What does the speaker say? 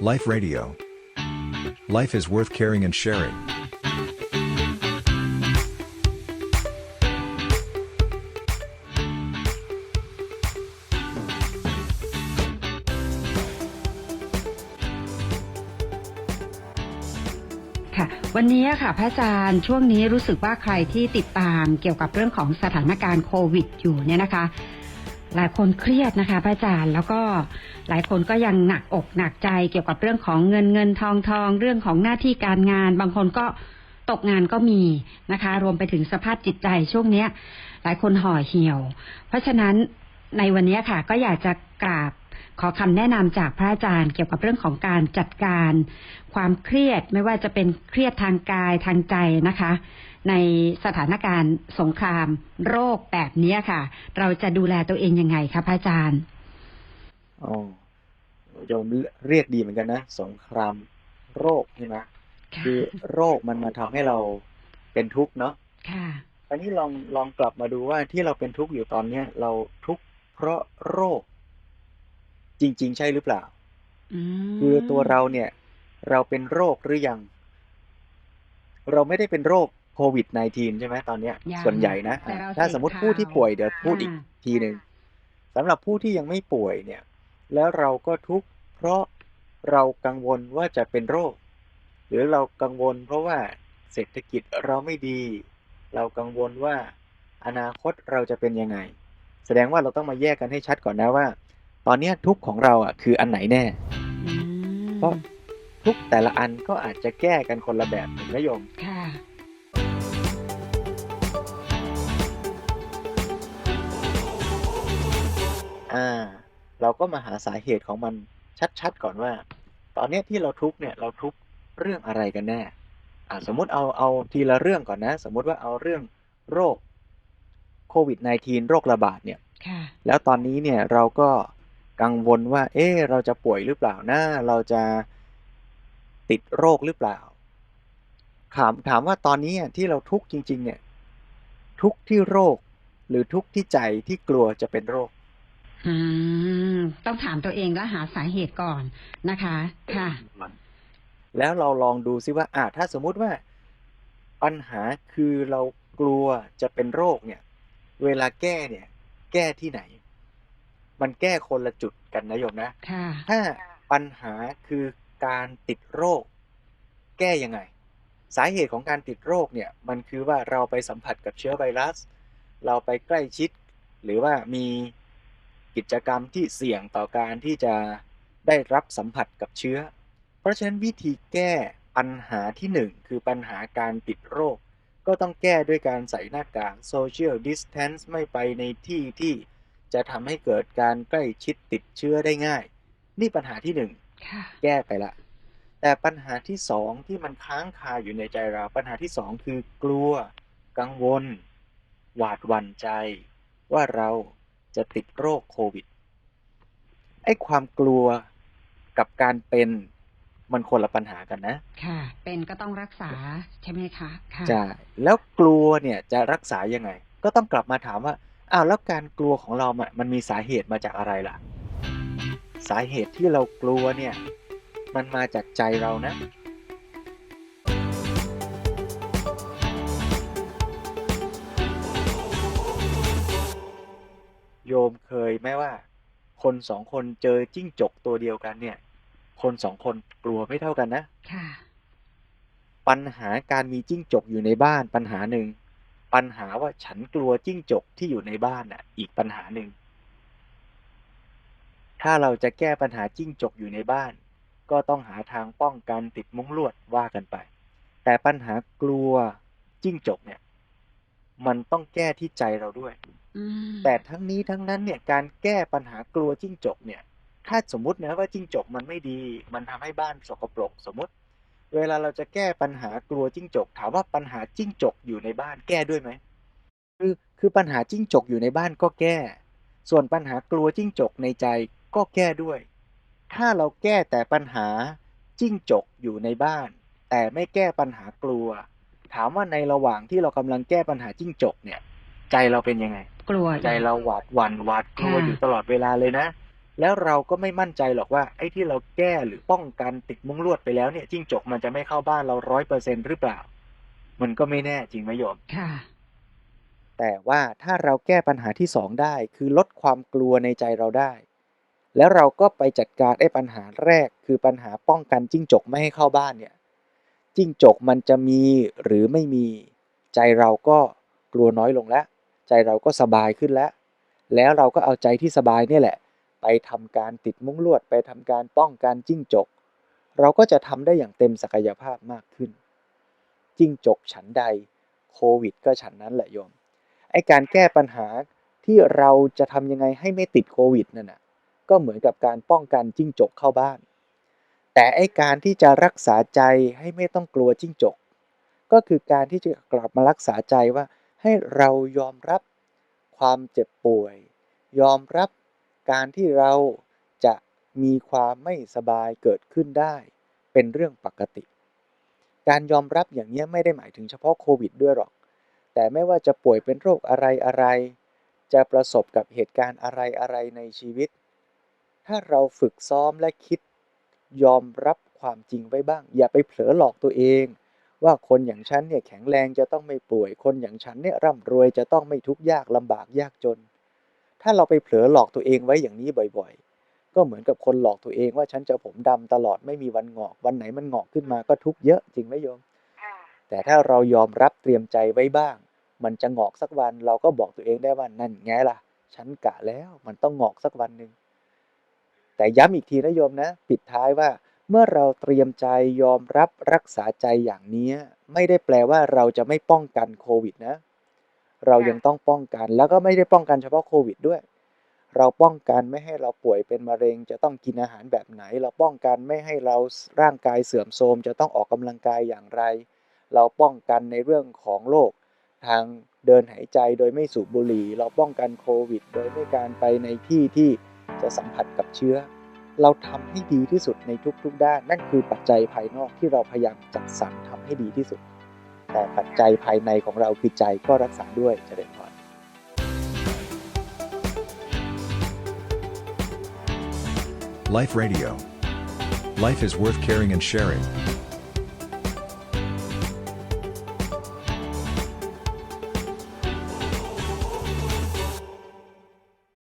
Life Radio. Life is worth caring and sharing. ค่ะวันนี้ค่ะพระอาจารย์ช่วงนี้รู้สึกว่าใครที่ติดตามเกี่ยวกับเรื่องของสถานการณ์โควิดอยู่เนี่ยนะคะ หลายคนเครียดนะคะพระอาจารย์ แล้วก็หลายคนก็ยังหนักอกหนักใจเกี่ยวกับเรื่องของเงินเงินทองทอง เรื่องของหน้าที่การงาน บางคนก็ตกงานก็มีนะคะ รวมไปถึงสภาพจิตใจช่วงเนี้ย หลายคนห่อเหี่ยว เพราะฉะนั้นในวันนี้ค่ะ ก็อยากจะกราบขอคำแนะนำจากพระอาจารย์ เกี่ยวกับเรื่องของการจัดการ ความเครียดไม่ว่าจะเป็นเครียดทางกายทางใจนะคะ ในสถานการณ์สงครามโรคแบบนี้ค่ะ เราจะดูแลตัวเองยังไงคะพระอาจารย์อ๋อโยมเรียกดีเหมือนกันนะ สงครามโรคใช่ไหมค่ะคือโรคมันมาทำให้เราเป็นทุกข์เนาะค่ะอันนี้ลองลองกลับมาดูว่าที่เราเป็นทุกข์อยู่ตอนเนี้ยเราทุกข์เพราะโรค จริง ๆ ใช่หรือเปล่าอืมคือตัวเราเนี่ย เราเป็นโรคหรือยัง เราไม่ได้เป็นโรค โควิด -19 ใช่ไหมตอนเนี้ยยังส่วนใหญ่นะแต่อะเราถ้าเสพสมมติผู้ที่ป่วยเดี๋ยวข่าวพูดอีกอ่า ทีหนึ่งสำหรับผู้ที่ยังไม่ป่วยเนี่ย แล้วเราก็ทุกข์เพราะเรากังวลว่าจะเป็นโรค หรือเรากังวลเพราะว่าเศรษฐกิจเราไม่ดี เรากังวลว่าอนาคตเราจะเป็นยังไง แสดงว่าเราต้องมาแยกกันให้ชัดก่อนนะว่า ตอนเนี้ยทุกข์ของเราอะคืออันไหนแน่ อืมเพราะทุกแต่ละอันก็อาจจะแก้กันคนละแบบหนึ่งนะโยม ค่ะ เราก็มาหาสาเหตุของมันชัดๆก่อนว่า ตอนเนี้ยที่เราทุกข์เนี่ยเราทุกข์เรื่องอะไรกันแน่อ่าสมมุติเอาเอาทีละเรื่องก่อนนะ สมมุติว่าเอาเรื่องโรคโควิด -19 โรคระบาดเนี่ยค่ะแล้วตอนนี้เนี่ยเราก็กังวลว่า เอ๊ะเราจะป่วยหรือเปล่านะเราจะติดโรคหรือเปล่า ถามถามว่าตอนนี้อะที่เราทุกข์จริง ๆ เนี่ย ทุกข์ที่โรคหรือทุกข์ที่ใจที่กลัวจะเป็นโรคอืม ต้องถามตัวเองและหาสาเหตุก่อนนะคะ ค่ะ แล้วเราลองดูซิว่าอ่าถ้าสมมุติว่า ปัญหาคือเรากลัวจะเป็นโรคเนี่ย เวลาแก้เนี่ย แก้ที่ไหน มันแก้คนละจุดกันนะโยมนะค่ะถ้าปัญหาคือการติดโรค แก้ยังไง สาเหตุของการติดโรคเนี่ย มันคือว่าเราไปสัมผัสกับเชื้อไวรัส เราไปใกล้ชิด หรือว่ามี กิจกรรมที่เสี่ยงต่อการที่จะได้รับสัมผัสกับเชื้อ เพราะฉะนั้นวิธีแก้ปัญหาที่หนึ่งคือปัญหาการติดโรค ก็ต้องแก้ด้วยการใส่หน้ากาก social distance ไม่ไปในที่ที่จะทำให้เกิดการใกล้ชิดติดเชื้อได้ง่าย นี่ปัญหาที่หนึ่งค่ะแก้ไปละ แต่ปัญหาที่สองที่มันค้างคาอยู่ในใจเรา ปัญหาที่สองคือกลัว กังวล หวาดหวั่นใจ ว่าเรา จะติดโรคโควิด ไอ้ความกลัวกับการเป็นมันคนละปัญหากันนะ ค่ะ เป็นก็ต้องรักษาใช่ไหมคะค่ะใช่แล้วกลัวเนี่ยจะรักษายังไง ก็ต้องกลับมาถามว่า อ้าวแล้วการกลัวของเรามันมันมีสาเหตุมาจากอะไรล่ะ สาเหตุที่เรากลัวเนี่ย มันมาจากใจเรานะ เคยไหมว่า คนสองคนเจอจิ้งจกตัวเดียวกันเนี่ย คนสองคนกลัวไม่เท่ากันนะค่ะปัญหาการมีจิ้งจกอยู่ในบ้านปัญหาหนึ่ง ปัญหาว่าฉันกลัวจิ้งจกที่อยู่ในบ้านน่ะ อีกปัญหาหนึ่ง ถ้าเราจะแก้ปัญหาจิ้งจกอยู่ในบ้าน ก็ต้องหาทางป้องกันติดมุ้งลวดว่ากันไป แต่ปัญหากลัวจิ้งจกเนี่ย มันต้องแก้ที่ใจเราด้วย อืมแต่ทั้งนี้ทั้งนั้นเนี่ยการแก้ปัญหากลัวจิ้งจกเนี่ย ถ้าสมมตินะว่าจิ้งจกมันไม่ดี มันทำให้บ้านสกปรกสมมติ เวลาเราจะแก้ปัญหากลัวจิ้งจก ถามว่าปัญหาจิ้งจกอยู่ในบ้านแก้ด้วยไหมคือคือปัญหาจิ้งจกอยู่ในบ้านก็แก้ ส่วนปัญหากลัวจิ้งจกในใจก็แก้ด้วย ถ้าเราแก้แต่ปัญหาจิ้งจกอยู่ในบ้าน แต่ไม่แก้ปัญหากลัว ถามว่าในระหว่างที่เรากำลังแก้ปัญหาจิ้งจกเนี่ย ใจเราเป็นยังไง กลัวใจเราหวาดหวั่นหวาดกลัวค่ะอยู่ตลอดเวลาเลยนะ แล้วเราก็ไม่มั่นใจหรอกว่าไอ้ที่เราแก้หรือป้องกันติดมุ้งลวดไปแล้วเนี่ยจิ้งจกมันจะไม่เข้าบ้านเราร้อยเปอร์เซ็นหรือเปล่า มันก็ไม่แน่จริงไหมโยมค่ะแต่ว่าถ้าเราแก้ปัญหาที่สองได้ คือลดความกลัวในใจเราได้ แล้วเราก็ไปจัดการไอ้ปัญหาแรก คือปัญหาป้องกันจิ้งจกไม่ให้เข้าบ้านเนี่ย จิ้งจกมันจะมีหรือไม่มี ใจเราก็กลัวน้อยลงแล้ว ใจเราก็สบายขึ้นแล้ว แล้วเราก็เอาใจที่สบายนี่แหละ ไปทำการติดมุ้งลวด ไปทำการป้องกันจิ้งจก เราก็จะทำได้อย่างเต็มศักยภาพมากขึ้น จิ้งจกฉันใดโควิด ก็ฉันนั้นแหละโยมไอการแก้ปัญหาที่เราจะทำยังไงให้ไม่ติดโควิดนั่นน่ะก็เหมือนกับการป้องกันจิ้งจกเข้าบ้าน แต่ไอการที่จะรักษาใจให้ไม่ต้องกลัวจิ้งจก ก็คือการที่จะกลับมารักษาใจว่า ให้เรายอมรับความเจ็บป่วย ยอมรับการที่เราจะมีความไม่สบายเกิดขึ้นได้ เป็นเรื่องปกติ การยอมรับอย่างนี้ไม่ได้หมายถึงเฉพาะโควิดด้วยหรอก แต่ไม่ว่าจะป่วยเป็นโรคอะไรอะไร จะประสบกับเหตุการณ์อะไรอะไรในชีวิต ถ้าเราฝึกซ้อมและคิด ยอมรับความจริงไว้บ้าง อย่าไปเผลอหลอกตัวเอง ว่าคนอย่างฉันเนี่ยแข็งแรงจะต้องไม่ป่วย คนอย่างฉันเนี่ยร่ำรวยจะต้องไม่ทุกข์ยากลำบากยากจน ถ้าเราไปเผลอหลอกตัวเองไว้อย่างนี้บ่อยๆ ก็เหมือนกับคนหลอกตัวเองว่าฉันจะผมดำตลอดไม่มีวันงอก วันไหนมันงอกขึ้นมาก็ทุกข์เยอะจริงไหมโยม แต่ถ้าเรายอมรับเตรียมใจไว้บ้าง มันจะงอกสักวันเราก็บอกตัวเองได้ว่านั่นไงล่ะ ฉันกะแล้วมันต้องงอกสักวันหนึ่ง แต่ย้ำอีกทีนะโยมนะ ปิดท้ายว่า เมื่อเราเตรียมใจยอมรับรักษาใจอย่างนี้ไม่ได้แปลว่าเราจะไม่ป้องกันโควิดนะ เรายังต้องป้องกันแล้วก็ไม่ได้ป้องกันเฉพาะโควิดด้วย เราป้องกันไม่ให้เราป่วยเป็นมะเร็ง จะต้องกินอาหารแบบไหน เราป้องกันไม่ให้เราร่างกายเสื่อมโทรมจะต้องออกกำลังกายอย่างไร เราป้องกันในเรื่องของโรคทางเดินหายใจโดยไม่สูบบุหรี่ เราป้องกันโควิด โดยไม่การไปในที่ที่ จะสัมผัสกับเชื้อ เราทำให้ดีที่สุดในทุกๆด้าน นั่นคือปัจจัยภายนอกที่เราพยายามจัดสรรทำให้ดีที่สุด แต่ปัจจัยภายในของเราคือใจก็รักษาด้วยเจริญพร Life Radio. Life is worth caring and sharing.